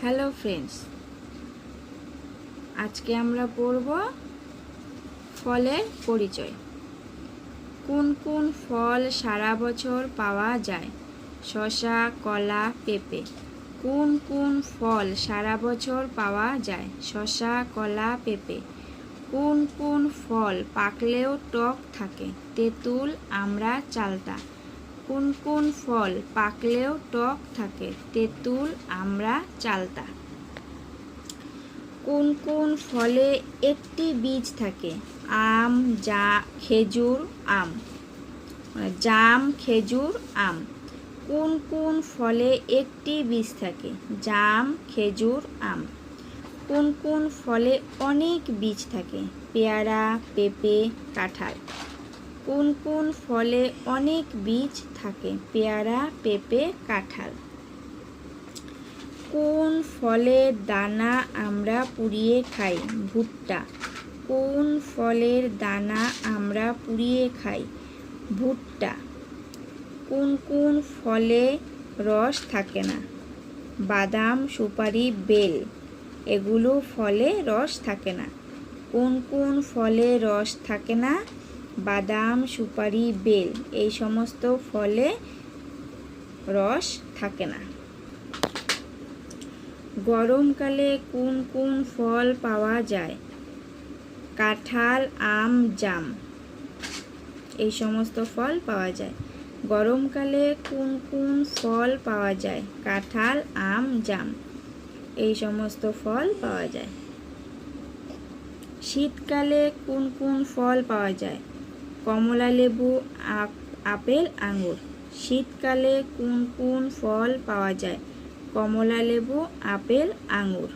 Hello friends আজকে আমরা পড়ব ফলের পরিচয়। কোন কোন ফল সারা বছর পাওয়া যায়? শসা, কলা, পেঁপে। কোন কোন ফল সারা বছর পাওয়া যায়? শসা, কলা, পেঁপে। কোন কোন ফল পাকলেও টক থাকে? তেঁতুল আমরা চালতা। কোন কোন ফল পাকলেও টক থাকে? তেঁতুল আমরা চালতা। কোন কোন ফলে একটি বীজ থাকে? আম যা খেজুর, আম। মানে জাম, খেজুর, আম। কোন কোন ফলে একটি বীজ থাকে? জাম, খেজুর, আম। কোন কোন ফলে অনেক বীজ থাকে? পেয়ারা, পেঁপে, কাঁঠাল। কোন কোন ফলে অনেক বীজ থাকে? পেয়ারা, পেঁপে, কাঁঠাল। কোন ফলের দানা আমরা পুড়িয়ে খাই? ভুট্টা। কোন ফলের দানা আমরা পুড়িয়ে খাই? ভুট্টা। কোন কোন ফলে রস থাকে না? বাদাম, সুপারি, বেল, এগুলো ফলে রস থাকে না। কোন কোন ফলে রস থাকে না? বাদাম, সুপারি, বেল, এই সমস্ত ফলে রস থাকে না। গরমকালে কোন কোন ফল পাওয়া যায়? কাঁঠাল, আম, জাম, এই সমস্ত ফল পাওয়া যায়। গরমকালে কোন কোন ফল পাওয়া যায়? কাঁঠাল, আম, জাম, এই সমস্ত ফল পাওয়া যায়। শীতকালে কোন কোন ফল পাওয়া যায়? কমলা লেবু আপেল আঙুর শীতকালে কোন কোন ফল পাওয়া যায়? কমলা লেবু আপেল আঙুর